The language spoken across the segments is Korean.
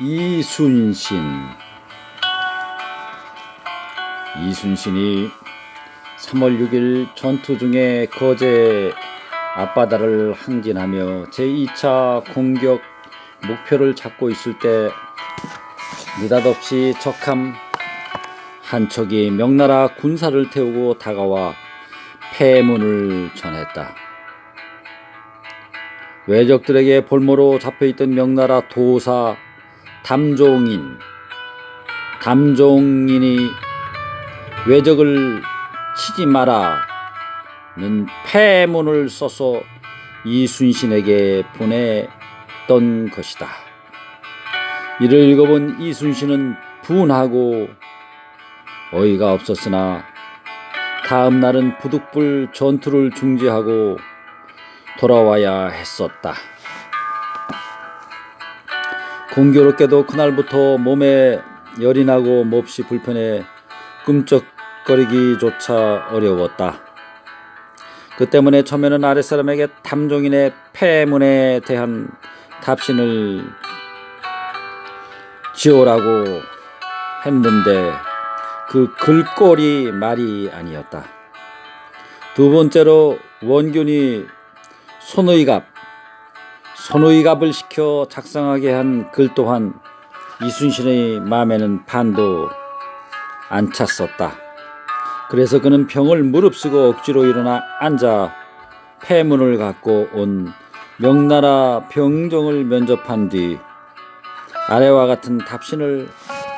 이순신 이순신이 3월 6일 전투 중에 거제 앞바다를 항진하며 제2차 공격 목표를 잡고 있을 때 느닷없이 적함 한 척이 명나라 군사를 태우고 다가와 폐문을 전했다. 외적들에게 볼모로 잡혀있던 명나라 도사 담종인 담종인이 외적을 치지 마라는 폐문을 써서 이순신에게 보냈던 것이다. 이를 읽어본 이순신은 분하고 어이가 없었으나 다음 날은 부득불 전투를 중지하고 돌아와야 했었다. 공교롭게도 그날부터 몸에 열이 나고 몹시 불편해 꿈쩍거리기조차 어려웠다. 그 때문에 처음에는 아랫사람에게 탐종인의 폐문에 대한 답신을 지어라고 했는데 그 글꼴이 말이 아니었다. 두 번째로 원균이 손의갑, 손의갑을 시켜 작성하게 한 글 또한 이순신의 마음에는 반도 안 찼었다. 그래서 그는 병을 무릅쓰고 억지로 일어나 앉아 폐문을 갖고 온 명나라 병정을 면접한 뒤 아래와 같은 답신을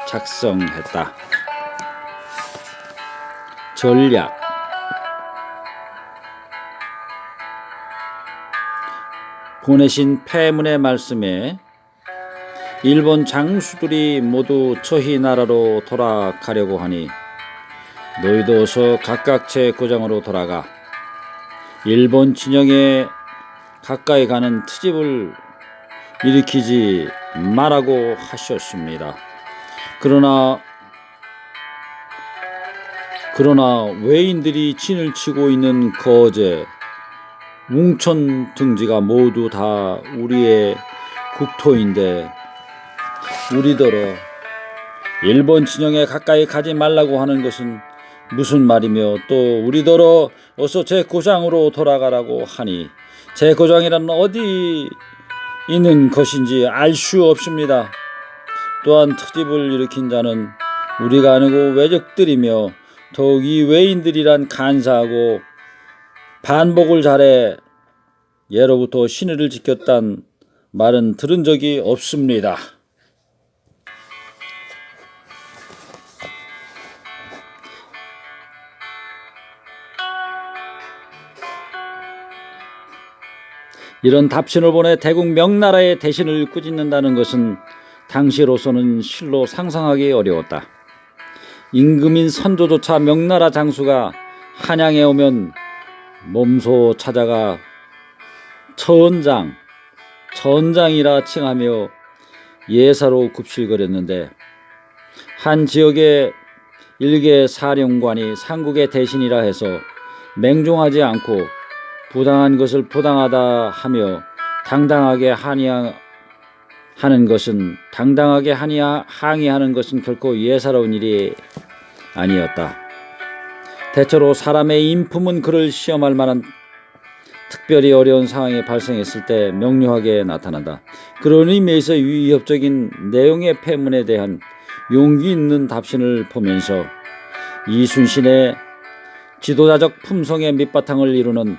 작성했다. 전략 보내신 폐문의 말씀에 일본 장수들이 모두 저희 나라로 돌아가려고 하니 너희도 어서 각각 제 고장으로 돌아가 일본 진영에 가까이 가는 트집을 일으키지 말라고 하셨습니다. 그러나 그러나 외인들이 진을 치고 있는 거제 웅천 등지가 모두 다 우리의 국토인데 우리더러 일본 진영에 가까이 가지 말라고 하는 것은 무슨 말이며 또 우리더러 어서 제 고장으로 돌아가라고 하니 제 고장이란 어디 있는 것인지 알 수 없습니다. 또한 트집을 일으킨 자는 우리가 아니고 외적들이며 더욱 이 외인들이란 간사하고 반복을 잘해 예로부터 신의를 지켰단 말은 들은 적이 없습니다. 이런 답신을 보내 대국 명나라의 대신을 꾸짖는다는 것은 당시로서는 실로 상상하기 어려웠다. 임금인 선조조차 명나라 장수가 한양에 오면 몸소 찾아가 천장, 전장이라 칭하며 예사로 굽실거렸는데 한 지역의 일개 사령관이 상국의 대신이라 해서 맹종하지 않고 부당한 것을 부당하다 하며 당당하게 항의하는 것은 당당하게 항의하는 것은 결코 예사로운 일이 아니었다. 대체로 사람의 인품은 그를 시험할 만한 특별히 어려운 상황이 발생했을 때 명료하게 나타난다. 그런 의미에서 위협적인 내용의 폐문에 대한 용기 있는 답신을 보면서 이순신의 지도자적 품성의 밑바탕을 이루는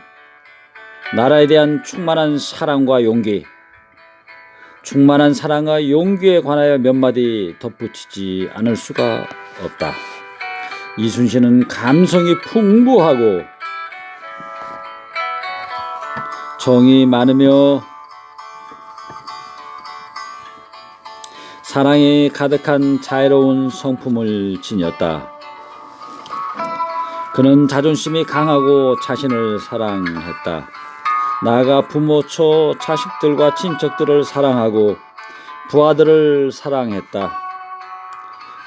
나라에 대한 충만한 사랑과 용기, 충만한 사랑과 용기에 관하여 몇 마디 덧붙이지 않을 수가 없다. 이순신은 감성이 풍부하고 정이 많으며 사랑이 가득한 자애로운 성품을 지녔다. 그는 자존심이 강하고 자신을 사랑했다. 나아가 부모 초 자식들과 친척들을 사랑하고 부하들을 사랑했다.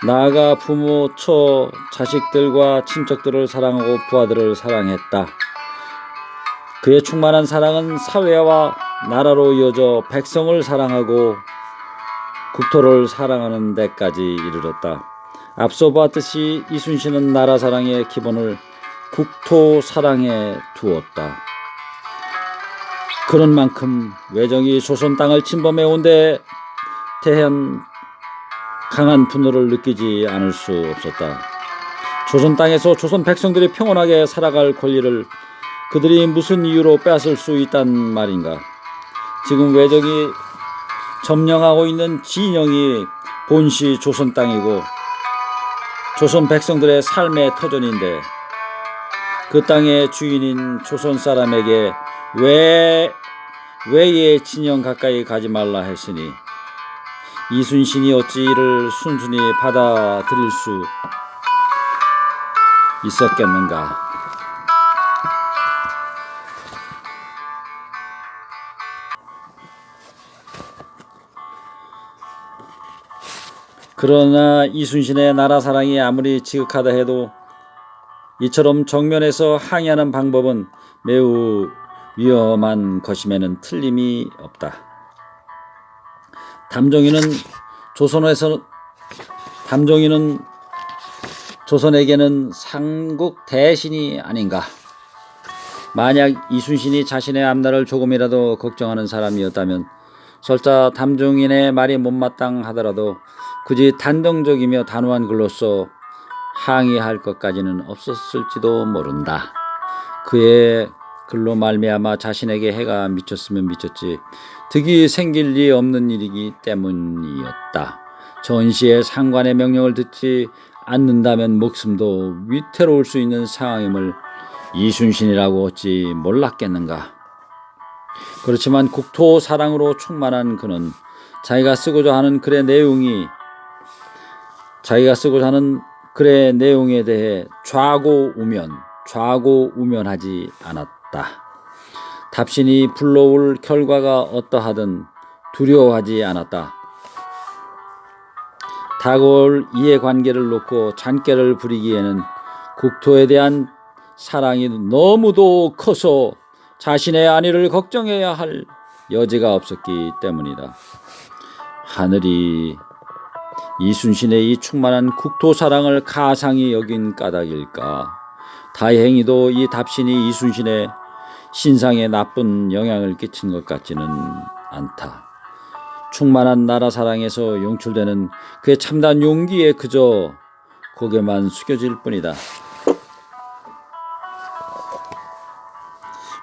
나아가 부모 초 자식들과 친척들을 사랑하고 부하들을 사랑했다. 그의 충만한 사랑은 사회와 나라로 이어져 백성을 사랑하고 국토를 사랑하는 데까지 이르렀다. 앞서 봤듯이 이순신은 나라 사랑의 기본을 국토 사랑에 두었다. 그런 만큼 외정이 조선 땅을 침범해 온데 대한 강한 분노를 느끼지 않을 수 없었다. 조선 땅에서 조선 백성들이 평온하게 살아갈 권리를 그들이 무슨 이유로 빼앗을 수 있단 말인가? 지금 외적이 점령하고 있는 진영이 본시 조선 땅이고 조선 백성들의 삶의 터전인데 그 땅의 주인인 조선 사람에게 왜 왜의 진영 가까이 가지 말라 했으니 이순신이 어찌 이를 순순히 받아들일 수 있었겠는가? 그러나 이순신의 나라 사랑이 아무리 지극하다 해도 이처럼 정면에서 항의하는 방법은 매우 위험한 것임에는 틀림이 없다. 담종이는 조선에서 담종이는 조선에게는 상국 대신이 아닌가. 만약 이순신이 자신의 앞날을 조금이라도 걱정하는 사람이었다면 설사 담종인의 말이 못마땅하더라도 굳이 단정적이며 단호한 글로써 항의할 것까지는 없었을지도 모른다. 그의 글로 말미암아 자신에게 해가 미쳤으면 미쳤지 득이 생길 리 없는 일이기 때문이었다. 전시의 상관의 명령을 듣지 않는다면 목숨도 위태로울 수 있는 상황임을 이순신이라고 어찌 몰랐겠는가. 그렇지만 국토 사랑으로 충만한 그는 자기가 쓰고자 하는 글의 내용이 자기가 쓰고자 하는 글의 내용에 대해 좌고 우면 좌고 우면하지 않았다. 답신이 불러올 결과가 어떠하든 두려워하지 않았다. 다가올 이해관계를 놓고 잔꾀를 부리기에는 국토에 대한 사랑이 너무도 커서 자신의 안위를 걱정해야 할 여지가 없었기 때문이다. 하늘이 이순신의 이 충만한 국토 사랑을 가상히 여긴 까닭일까? 다행히도 이 답신이 이순신의 신상에 나쁜 영향을 끼친 것 같지는 않다. 충만한 나라 사랑에서 용출되는 그의 참단 용기에 그저 고개만 숙여질 뿐이다.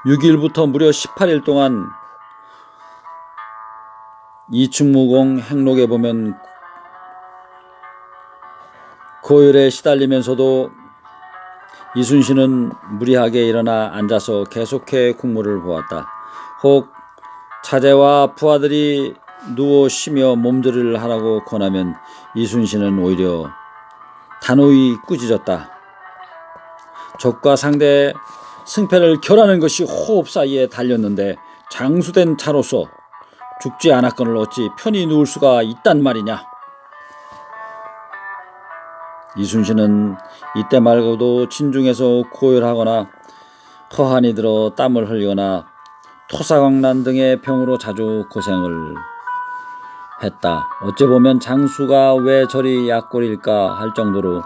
6일부터 무려 18일 동안 이충무공 행록에 보면 고열에 시달리면서도 이순신은 무리하게 일어나 앉아서 계속해 국무를 보았다. 혹 차제와 부하들이 누워 쉬며 몸조리를 하라고 권하면 이순신은 오히려 단호히 꾸짖었다. 적과 상대 승패를 결하는 것이 호흡 사이에 달렸는데 장수된 차로서 죽지 않았거늘 어찌 편히 누울 수가 있단 말이냐. 이순신은 이때 말고도 진중에서 고열하거나 허한이 들어 땀을 흘리거나 토사광난 등의 병으로 자주 고생을 했다. 어찌 보면 장수가 왜 저리 약골일까 할 정도로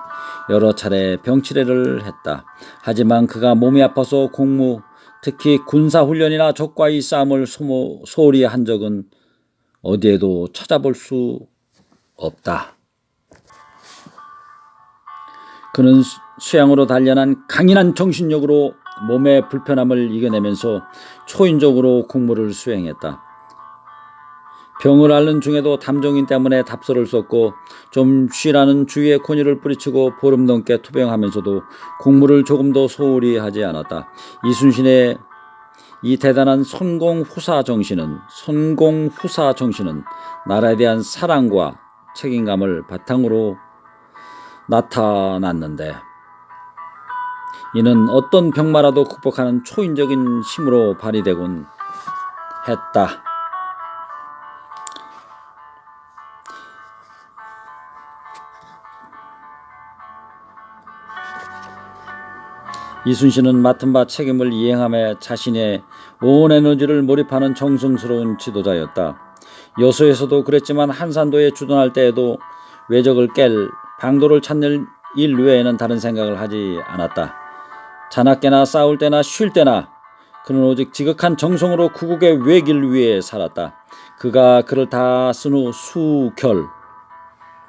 여러 차례 병치레를 했다. 하지만 그가 몸이 아파서 공무, 특히 군사훈련이나 적과의 싸움을 소모, 소홀히 한 적은 어디에도 찾아볼 수 없다. 그는 수- 수양으로 단련한 강인한 정신력으로 몸의 불편함을 이겨내면서 초인적으로 공무를 수행했다. 병을 앓는 중에도 담종인 때문에 답서를 썼고 좀 쉬라는 주위의 권유를 뿌리치고 보름 넘게 투병하면서도 공무를 조금도 소홀히 하지 않았다. 이순신의 이 대단한 선공후사 정신은 선공후사 정신은 나라에 대한 사랑과 책임감을 바탕으로 나타났는데 이는 어떤 병마라도 극복하는 초인적인 힘으로 발휘되곤 했다. 이순신은 맡은 바 책임을 이행함에 자신의 온 에너지를 몰입하는 정성스러운 지도자였다. 여수에서도 그랬지만 한산도에 주둔할 때에도 외적을 깰 방도를 찾는 일 외에는 다른 생각을 하지 않았다. 자나깨나 싸울 때나 쉴 때나 그는 오직 지극한 정성으로 구국의 외길 위해 살았다. 그가 글을 다 쓴 후 수결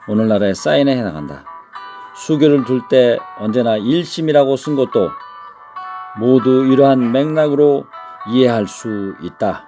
오늘날의 사인에 해당한다. 수결을 둘 때 언제나 일심이라고 쓴 것도 모두 이러한 맥락으로 이해할 수 있다.